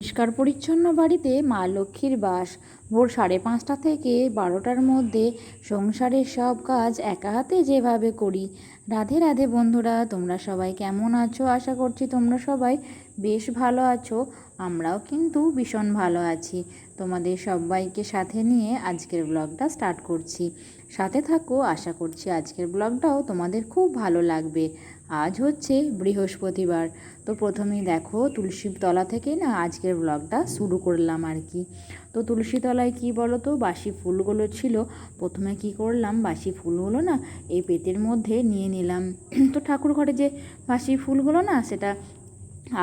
পরিষ্কার পরিচ্ছন্ন বাড়িতে মা লক্ষ্মীর বাস। ভোর সাড়ে পাঁচটা থেকে বারোটার মধ্যে সংসারের সব কাজ একা হাতে যেভাবে করি। রাধে রাধে বন্ধুরা, তোমরা সবাই কেমন আছো? আশা করছি তোমরা সবাই বেশ ভালো আছো। আমরাও কিন্তু ভীষণ ভালো আছি। তোমাদের সবাইকে সাথে নিয়ে আজকের ব্লগটা স্টার্ট করছি। সাথে থাকো, আশা করছি আজকের ব্লগটাও তোমাদের খুব ভালো লাগবে। আজ হচ্ছে বৃহস্পতিবার। তো প্রথমেই দেখো তুলসীর তলা থেকে না আজকের ব্লগটা শুরু করলাম আর কি। তো তুলসী তলায় কী বলো তো বাসি ফুলগুলো ছিল। প্রথমে কি করলাম, বাসি ফুলগুলো না এই পেতের মধ্যে নিয়ে নিলাম। তো ঠাকুর ঘরে যে বাসি ফুলগুলো না, সেটা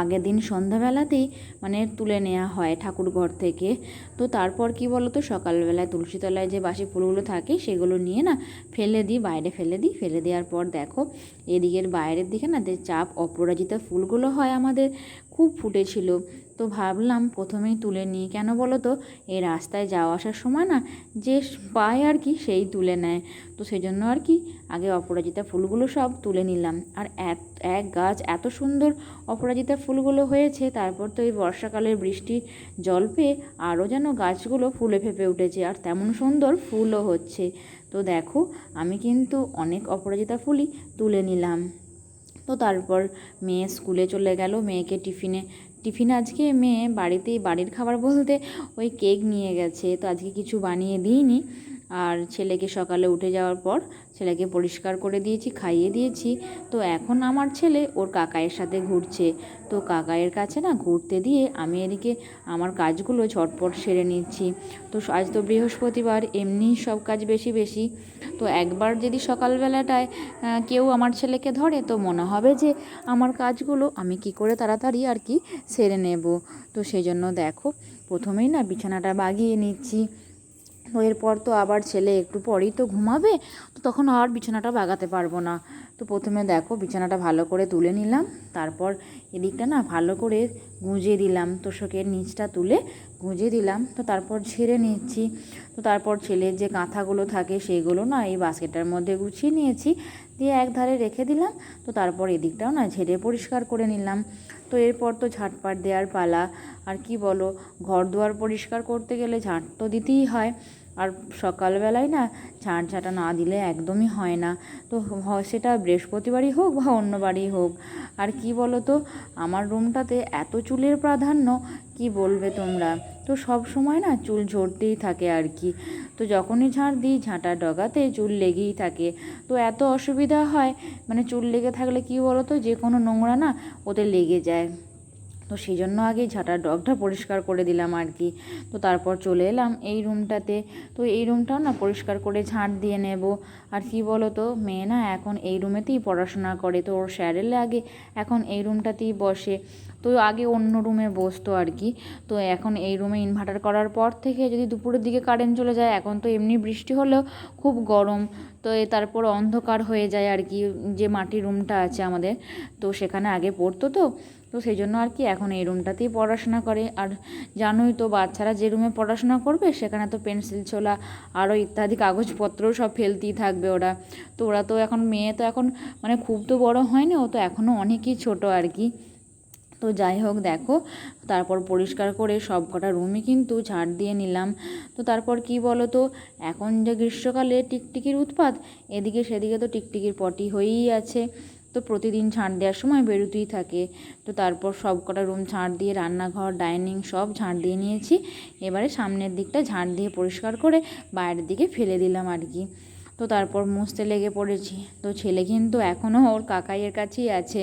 আগের দিন সন্ধ্যাবেলাতেই মানে তুলে নেওয়া হয় ঠাকুর ঘর থেকে। তো তারপর কি বলো তো সকালবেলায় তুলসীতলায় যে বাসি ফুলগুলো থাকে, সেগুলো নিয়ে না ফেলে দিই, বাইরে ফেলে দিই। ফেলে দেওয়ার পর দেখো, এদিকের বাইরের দিকে না যে চাপ অপরাজিতা ফুলগুলো হয় আমাদের, খুব ফুটেছিল। তো ভাবলাম প্রথমেই তুলে নিই। কেন বলো তো? এই রাস্তায় যাওয়া আসার সময় না যে পায় আর কি সেই তুলে নেয়। তো সেই জন্য আর কি আগে অপরাজিতা ফুলগুলো সব তুলে নিলাম। আর এক এক গাছ এত সুন্দর অপরাজিতা ফুলগুলো হয়েছে, তারপর তো এই বর্ষাকালের বৃষ্টি জল পেয়ে আরও যেন গাছগুলো ফুলে ফেপে উঠেছে আর তেমন সুন্দর ফুলও হচ্ছে। তো দেখো, আমি কিন্তু অনেক অপরাজিতা ফুলই তুলে নিলাম। তো তারপর মেয়ে স্কুলে চলে গেল, মেয়েকে টিফিনে টিফিন আজকে মেয়ে বাড়িতেই বাড়ির খাবার বলতে ওই কেক নিয়ে গেছে। তো আজকে কিছু বানিয়ে দিইনি। আর ছেলেকে সকালে উঠে যাওয়ার পর ছেলেকে পরিষ্কার করে দিয়েছি, খাইয়ে দিয়েছি। তো এখন আমার ছেলে ওর কাকায়ের সাথে ঘুরছে। তো কাকায়ের কাছে না ঘুরতে দিয়ে আমি এদিকে আমার কাজগুলো ঝটপট সেরে নিচ্ছি। তো আজ তো বৃহস্পতিবার এমনি সব কাজ বেশি বেশি। তো একবার যদি সকালবেলাটায় কেউ আমার ছেলেকে ধরে তো মনে হবে যে আমার কাজগুলো আমি কি করে তাড়াতাড়ি আর কি সেরে নেব। তো সেই জন্য দেখো, প্রথমেই না বিছানাটা বাগিয়ে নিচ্ছি। এরপর তো আবার ছেলে একটু পরেই তো ঘুমাবে, তো তখন আর বিছানাটা বাগাতে পারব না। তো প্রথমে দেখো বিছানাটা ভালো করে তুলে নিলাম, তারপর এদিকটা না ভালো করে গুঁজে দিলাম, তোষকের নিচটা তুলে গুঁজে দিলাম, তো তারপর ঝেড়ে নিচ্ছি। তো তারপর ছেলের যে কাঁথাগুলো থাকে সেগুলো না এই বাস্কেটটার মধ্যে গুছিয়ে নিয়েছি, দিয়ে এক ধারে রেখে দিলাম, তো তারপর এদিকটাও না ঝেড়ে পরিষ্কার করে নিলাম। তো এরপর তো ঝাঁটপাট দেওয়ার পালা। আর কি বলো ঘর দুয়ার পরিষ্কার করতে গেলে ঝাঁট তো দিতেই হয়। আর সকালবেলায় না ঝাঁট ঝাঁটা না দিলে একদমই হয় না। তো সেটা বৃহস্পতিবারই হোক বা অন্য বাড়ি হোক। আর কি বলো তো, আমার রুমটাতে এত চুলের প্রাধান্য, কি বলবে তোমরা? তো সব সময় না চুল ঝরতেই থাকে আর কি। তো যখনই ঝাঁট দিই, ঝাঁটা ডগাতে চুল লেগেই থাকে। তো এত অসুবিধা হয় মানে চুল লেগে থাকলে কি বলো তো যে কোনো নোংরা না ওতে লেগে যায়। তো সেই জন্য আগে ঝাঁটার ডগটা পরিষ্কার করে দিলাম আর কি। তো তারপর চলে এলাম এই রুমটাতে। তো এই রুমটাও না পরিষ্কার করে ঝাঁট দিয়ে নেব। আর কি বলো তো মেয়ে না এখন এই রুমেতেই পড়াশোনা করে। তো ওর স্যারের আগে এখন এই রুমটাতেই বসে। তো আগে অন্য রুমে বসতো আর কি তো এখন এই রুমে ইনভার্টার করার পর থেকে যদি দুপুরের দিকে কারেন্ট চলে যায়, এখন তো এমনি বৃষ্টি হলেও খুব গরম। তো এ তারপর অন্ধকার হয়ে যায় আর কি যে মাটির রুমটা আছে আমাদের। তো সেখানে আগে পড়তো তো। তো সেই জন্য আর কি এখন এই রুমটাতেই পড়াশোনা করে। আর জানোই তো, বাচ্চারা যে রুমে পড়াশোনা করবে, সেখানে তো পেন্সিল ছোলা আরও ইত্যাদি কাগজপত্রও সব ফেলতেই থাকবে ওরা। তো ওরা তো এখন, মেয়ে তো এখন মানে খুব তো বড় হয়নি, ও তো এখনও অনেকই ছোট আর কি তো যাই হোক দেখো, তারপর পরিষ্কার করে সব কটা রুমই কিন্তু ঝাড় দিয়ে নিলাম। তো তারপর কি বলো তো এখন যে গ্রীষ্মকালে টিকটিকির উৎপাত, এদিকে সেদিকে তো টিকটিকির পটি হয়েই আছে। তো প্রতিদিন ঝাঁট দেওয়ার সময় বেরোতেই থাকে। তো তারপর সব কটা রুম ঝাঁট দিয়ে রান্নাঘর ডাইনিং সব ঝাঁট দিয়ে নিয়েছি। এবারে সামনের দিকটা ঝাঁট দিয়ে পরিষ্কার করে বাইরের দিকে ফেলে দিলাম আর কি। তো তারপর মুছতে লেগে পড়েছি। তো ছেলে কিন্তু এখনও ওর কাকাইয়ের কাছেই আছে।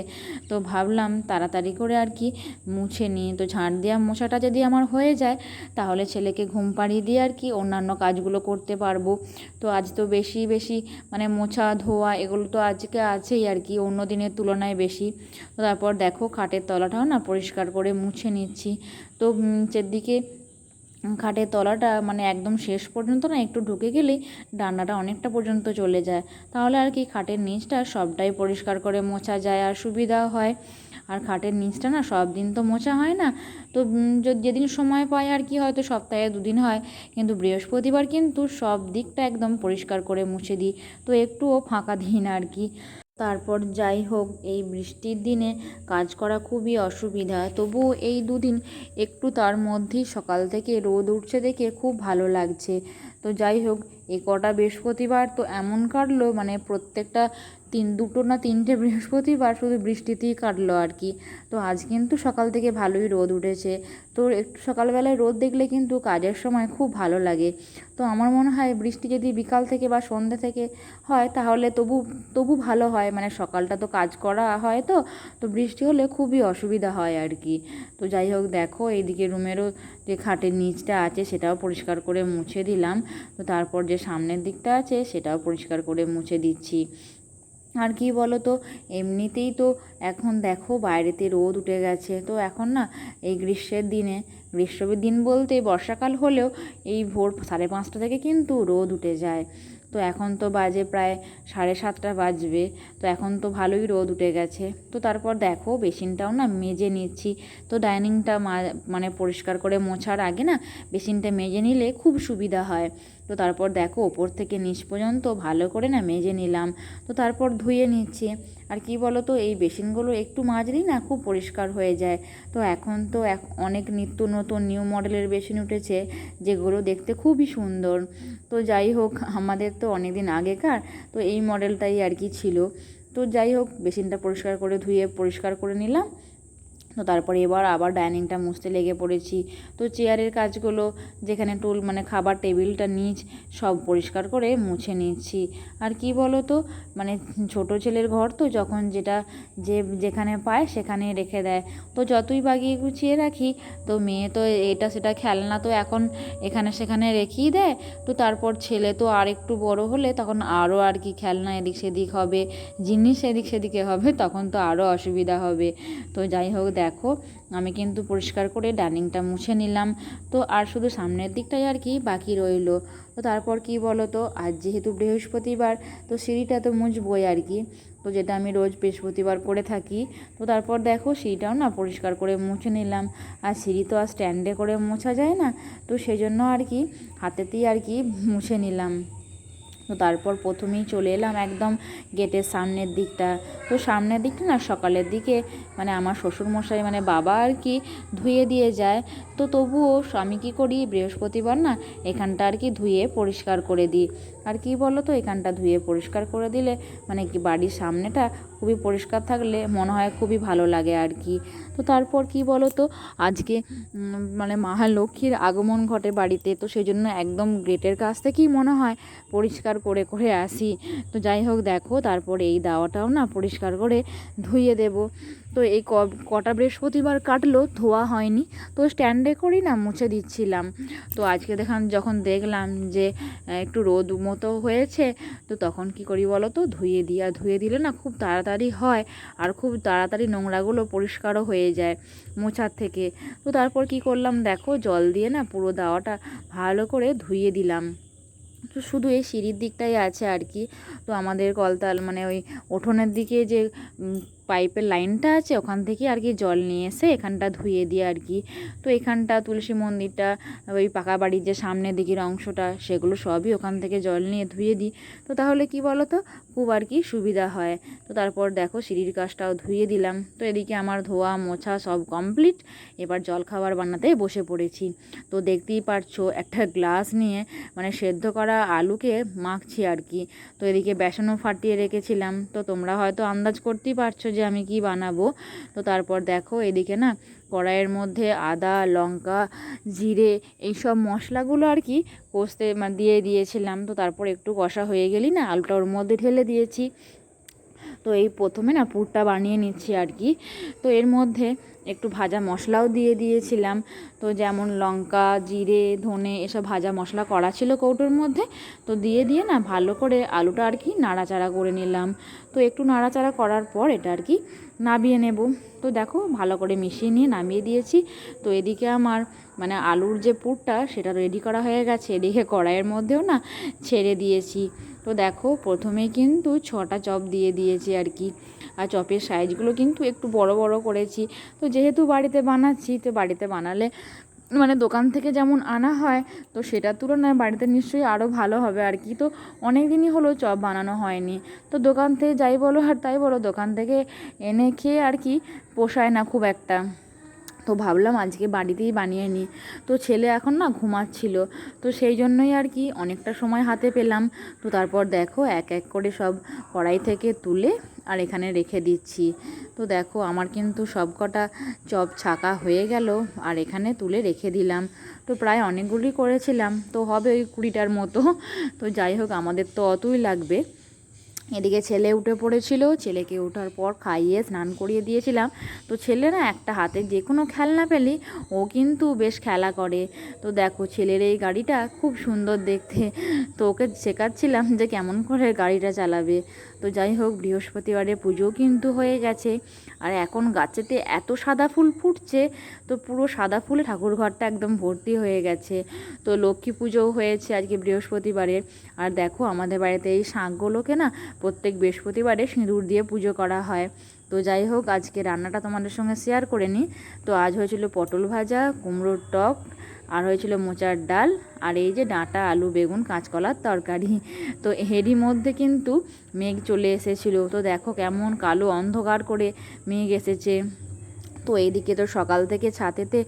তো ভাবলাম তাড়াতাড়ি করে আর কি মুছে নিই। তো ঝাঁট দেওয়া মোছাটা যদি আমার হয়ে যায়, তাহলে ছেলেকে ঘুম পাড়িয়ে দিয়ে আর কি অন্যান্য কাজগুলো করতে পারব। তো আজ তো বেশি বেশি মানে মোছা, ধোয়া এগুলো তো আজকে আছেই আর কি, অন্য দিনের তুলনায় বেশি। তো তারপর দেখো খাটের তলাটাও না পরিষ্কার করে মুছে নিচ্ছি। তো নিচের দিকে খাটের তলাটা মানে একদম শেষ পর্যন্ত না একটু ঢুকে গেলেই ডান্নাটা অনেকটা পর্যন্ত চলে যায়। তাহলে আর কি খাটের নিচটা সবটাই পরিষ্কার করে মোছা যায় আর সুবিধাও হয়। আর খাটের নিচটা না সব দিন তো মোছা হয় না। তো যেদিন সময় পায় আর কি হয়তো সপ্তাহে দুদিন হয়। কিন্তু বৃহস্পতিবার কিন্তু সব দিকটা একদম পরিষ্কার করে মুছে দিই। তো একটুও ফাঁকা দিই না আর কি। তারপর যাই হোক, এই বৃষ্টির দিনে কাজ করা খুবই অসুবিধা। তবুও এই দুদিন একটু তার মধ্যেই সকাল থেকে রোদ উঠছে দেখে খুব ভালো লাগছে। তো যাই হোক এ কটা বৃহস্পতিবার তো এমন কাটলো মানে প্রত্যেকটা তিন, দুটো না তিনটে বৃহস্পতিবার শুধু বৃষ্টিতেই কাটলো আর কি। তো আজ কিন্তু সকাল থেকে ভালোই রোদ উঠেছে। তো একটু সকালবেলায় রোদ দেখলে কিন্তু কাজের সময় খুব ভালো লাগে। তো আমার মনে হয় বৃষ্টি যদি বিকাল থেকে বা সন্ধ্যে থেকে হয়, তাহলে তবু তবু ভালো হয়। মানে সকালটা তো কাজ করা হয় তো তো বৃষ্টি হলে খুবই অসুবিধা হয় আর কি। তো যাই হোক, দেখো এইদিকে রুমেরও যে খাটের নিচটা আছে, সেটাও পরিষ্কার করে মুছে দিলাম। তো তারপর যে সামনের দিকটা আছে সেটাও পরিষ্কার করে মুছে দিচ্ছি। আর কি বলো তো এমনিতেই তো এখন দেখো বাইরেতে রোদ উঠে গেছে। তো এখন না এই গ্রীষ্মের দিনে, গ্রীষ্মের দিন বলতে বর্ষাকাল হলেও এই ভোর সাড়ে পাঁচটা থেকে কিন্তু রোদ উঠে যায়। তো এখন তো বাজে প্রায় সাড়ে সাতটা বাজবে। তো এখন তো ভালোই রোদ উঠে গেছে। তো তারপর দেখো বেসিনটাও না মেজে নিচ্ছি। তো ডাইনিংটা মানে পরিষ্কার করে মোছার আগে না বেসিনটা মেজে নিলে খুব সুবিধা হয়। তো তারপর দেখো, ওপর থেকে নিচ পর্যন্ত ভালো করে না মেজে নিলাম। তো তারপর ধুয়ে নিচ্ছি। আর কি বলো তো এই বেসিনগুলো একটু মাজলেই না খুব পরিষ্কার হয়ে যায়। তো এখন তো এক, অনেক নিত্য নতুন নিউ মডেলের বেসিন উঠেছে, যেগুলো দেখতে খুবই সুন্দর। তো যাই হোক, আমাদের তো অনেক দিন আগেকার, তো এই মডেলটাই আর কি ছিল। তো যাই হোক, বেসিনটা পরিষ্কার করে ধুয়ে পরিষ্কার করে নিলাম। তো তারপরে এবার আবার ডাইনিংটা মুছতে লেগে পড়েছি। তো চেয়ারের কাজগুলো, যেখানে টুল মানে খাবার টেবিলটা নিচ, সব পরিষ্কার করে মুছে নিচ্ছি। আর কি বলো তো মানে ছোট ছেলের ঘর তো, যখন যেটা যে যেখানে পায় সেখানে রেখে দেয়। তো যতই বাগিয়ে গুছিয়ে রাখি, তো মেয়ে তো এটা সেটা খেলনা তো এখন এখানে সেখানে রেখেই দেয়। তো তারপর ছেলে তো আর একটু বড় হলে তখন আরও আর কি খেলনা এদিক সেদিক হবে, জিনিস এদিক সেদিকে হবে, তখন তো আরও অসুবিধা হবে। তো যাই হোক দেখো, আমি কিন্তু পরিষ্কার করে ডাইনিংটা মুছে নিলাম। তো আর শুধু সামনের দিকটাই আর কি বাকি রইল। তো তারপর কি বলো তো আজ যেহেতু বৃহস্পতিবার, তো সিঁড়িটা তো মুছবই আর কি। তো যেটা আমি রোজ বৃহস্পতিবার করে থাকি। তো তারপর দেখো, সিঁড়িটাও না পরিষ্কার করে মুছে নিলাম। আর সিঁড়ি তো আর স্ট্যান্ডে করে মোছা যায় না। তো সেই জন্য আর কি হাতেতেই আর কি মুছে নিলাম। তো তারপর প্রথমেই চলে এলাম একদম গেটের সামনের দিকটা। তো সামনের দিকটা না সকালের দিকে মানে আমার শ্বশুরমশাই মানে বাবা আর কি ধুয়ে দিয়ে যায়। তো তবুও আমি কী করি, বৃহস্পতিবার না এখানটা আর কি ধুয়ে পরিষ্কার করে দিই। আর কি বলো তো এখানটা ধুয়ে পরিষ্কার করে দিলে মানে কি বাড়ির সামনেটা খুবই পরিষ্কার থাকলে মনে হয় খুবই ভালো লাগে আর কি। তো তারপর কি বলো তো আজকে মানে মহালক্ষ্মীর আগমন ঘটে বাড়িতে, তো সেই জন্য একদম গেটের কাছ থেকেই মনে হয় পরিষ্কার করে করে আসি। তো যাই হোক দেখো, তারপর এই দাওয়াটাও না পরিষ্কার করে ধুয়ে দেবো। তো এই কটা বৃহস্পতিবার কাটলো, ধোয়া হয়নি। তো স্ট্যান্ডে করেই না মুছে দিচ্ছিলাম। তো আজকে দেখান যখন দেখলাম যে একটু রোদ মতো হয়েছে, তো তখন কি করি বলো তো, ধুয়ে দিই আর ধুয়ে দিলে না খুব তাড়াতাড়ি হয়, আর খুব তাড়াতাড়ি নোংরাগুলো পরিষ্কারও হয়ে যায় মোছার থেকে। তো তারপর কি করলাম, দেখো, জল দিয়ে না পুরো দাওয়াটা ভালো করে ধুয়ে দিলাম। তো শুধু এই সিঁড়ির দিকটাই আছে আর কি। তো আমাদের কলতাল মানে ওই উঠোনের দিকে যে পাইপের লাইনটা আছে, ওখান থেকে আর কি জল নিয়ে এসে এখানটা ধুয়ে দিই আর কি, তো এখানটা তুলসী মন্দিরটা, ওই পাকা বাড়ির যে সামনের দিকের অংশটা, সেগুলো সবই ওখান থেকে জল নিয়ে ধুয়ে দিই। তো তাহলে কি বলো তো খুব আর কি সুবিধা হয়। তো তারপর দেখো সিঁড়ির কাজটাও ধুয়ে দিলাম। তো এদিকে আমার ধোয়া মোছা সব কমপ্লিট। এবার জল খাবার বানাতে বসে পড়েছি। তো দেখতেই পারছ, একটা গ্লাস নিয়ে মানে সেদ্ধ করা আলুকে মাখছি আর কি। তো এদিকে বেসনও ফাটিয়ে রেখেছিলাম। তো তোমরা হয়তো আন্দাজ করতেই পারছ যে আমি কি বানাবো? তো তারপর দেখো এদিকে না কড়াইয়ের মধ্যে আদা, লঙ্কা, জিরে এইসব মশলাগুলো আর কি কষতে দিয়ে দিয়েছিলাম। তো তারপর একটু কষা হয়ে গেলি না আলুটা ওর মধ্যে ঢেলে দিয়েছি। তো এই প্রথমে না পুরটা বানিয়ে নিচ্ছি আর কি। তো এর মধ্যে একটু ভাজা মশলাও দিয়ে দিয়েছিলাম। তো যেমন লঙ্কা, জিরে, ধনে এসব ভাজা মশলা করা ছিল কৌটোর মধ্যে। তো দিয়ে দিয়ে না ভালো করে আলুটা আর কি নাড়াচাড়া করে নিলাম। তো একটু নাড়াচাড়া করার পর এটা আর কি নামিয়ে নেব। তো দেখো ভালো করে মিশিয়ে নিয়ে নামিয়ে দিয়েছি। তো এদিকে আমার মানে আলুর যে পুরটা সেটা রেডি করা হয়ে গেছে। এদিকে কড়াইয়ের মধ্যেও না ছেড়ে দিয়েছি। তো দেখো প্রথমে কিন্তু ছটা চপ দিয়ে দিয়েছি আর কি। আর চপের সাইজগুলো কিন্তু একটু বড় বড় করেছি। তো যেহেতু বাড়িতে বানাচ্ছি, তো বাড়িতে বানালে মানে দোকান থেকে যেমন আনা হয়, তো সেটার তুলনায় বাড়িতে নিশ্চয়ই আরও ভালো হবে আর কি। তো অনেক দিনই হলো চপ বানানো হয়নি। তো দোকান থেকে যাই বলো আর তাই বলো, দোকান থেকে এনে খেয়ে আর কি পোষায় না খুব একটা। তো ভাবলাম আজকে বাড়িতেই বানিয়ে নিই। তো ছেলে এখন না ঘুমাচ্ছিল, তো সেই জন্যই আর কি অনেকটা সময় হাতে পেলাম। তো তারপর দেখো এক এক করে সব কড়াই থেকে তুলে আর এখানে রেখে দিচ্ছি। তো দেখো, আমার কিন্তু সবকটা চপ ছাকা হয়ে গেল আর এখানে তুলে রেখে দিলাম। তো প্রায় অনেকগুলি করেছিলাম। তো হবে ওই কুড়িটার মতো। তো যাই হোক, আমাদের তো অতই লাগবে। এদিকে ছেলে উঠে পড়েছিল, ছেলেকে ওঠার পর খাইয়ে স্নান করিয়ে দিয়েছিলাম। তো ছেলে না একটা হাতে যে কোনো খেলনা পেলি ও কিন্তু বেশ খেলা করে। তো দেখো ছেলের এই গাড়িটা খুব সুন্দর দেখতে। তো ওকে শেখাচ্ছিলাম যে কেমন করে গাড়িটা চালাবে। তো যাই হোক, বৃহস্পতিবারে পুজো কিন্তু হয়ে গেছে। আর এখন গাছেতে এত সাদা ফুল ফুটছে, তো পুরো সাদা ফুলে ঠাকুর ঘরটা একদম ভর্তি হয়ে গেছে। তো লক্ষ্মী পুজোও হয়েছে আজকে বৃহস্পতিবারে। আর দেখো আমাদের বাড়িতে এই শাঁখগুলোকে না প্রত্যেক বৃহস্পতিবারে সিঁদুর দিয়ে পুজো করা হয়। তো যাই হোক, আজকে রান্নাটা তোমাদের সঙ্গে শেয়ার করে নিই। তো আজ হয়েছিল পটল ভাজা, কুমড়োর টক, আর হয়েছিল মোচার ডাল, আর এই যে ডাঁটা, আলু, বেগুন, কাঁচকলার তরকারি। তো এরই মধ্যে কিন্তু মেঘ চলে এসেছিল। তো দেখো কেমন কালো অন্ধকার করে মেঘ এসেছে। তো এদিকে তো সকাল থেকে ছাতেতে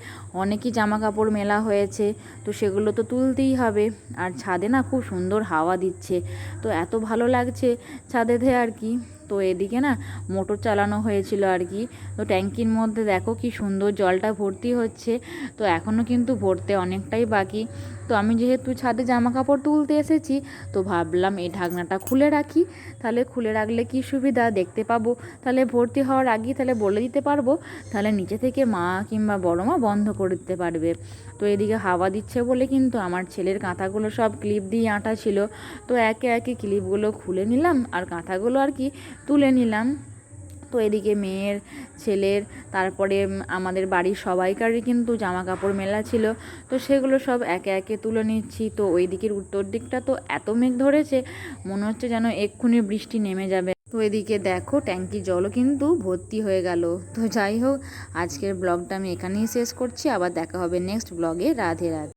অনেকই জামা কাপড় মেলা হয়েছে, তো সেগুলো তো তুলতেই হবে। আর ছাদে না খুব সুন্দর হাওয়া দিচ্ছে, তো এত ভালো লাগছে ছাদেতে আর কি। তো এদিকে না মোটর চালানো হয়েছিল আর কি, তো ট্যাঙ্কির মধ্যে দেখো কি সুন্দর জলটা ভর্তি হচ্ছে, তো এখনও কিন্তু ভরতে অনেকটাই বাকি। তো আমি যেহেতু ছাদে জামা কাপড় তুলতে এসেছি, তো ভাবলাম এই ঢাকনাটা খুলে রাখি। তাহলে খুলে রাখলে কি সুবিধা? দেখতে পাবো। তাহলে ভর্তি হওয়ার আগেই তাহলে বলে দিতে পারব। তাহলে নিচে থেকে মা কিংবা বড় মা বন্ধ করে দিতে পারবে। তো এদিকে হাওয়া দিচ্ছে বলে কিন্তু আমার ছেলের কাঁথাগুলো সব ক্লিপ দিয়ে আঁটা ছিল। তো একে একে ক্লিপগুলো খুলে নিলাম। আর কাঁথাগুলো আর কি তুলে নিলাম। তো এদিকে মেয়ের, ছেলের, তারপরে আমাদের বাড়ির সবাইকারই কিন্তু জামা কাপড় মেলা ছিল। তো সেগুলো সব একে একে তুলে নিচ্ছি। তো ওই দিকের উত্তর দিকটা তো এত মেঘ ধরেছে, মনে হচ্ছে যেন এক্ষুনি বৃষ্টি নেমে যাবে। তো এদিকে দেখো ট্যাঙ্কি জলও কিন্তু ভর্তি হয়ে গেল। তো যাই হোক, আজকের ব্লগটা আমি এখানেই শেষ করছি। আবার দেখা হবে নেক্সট ব্লগে। রাধে রাধে।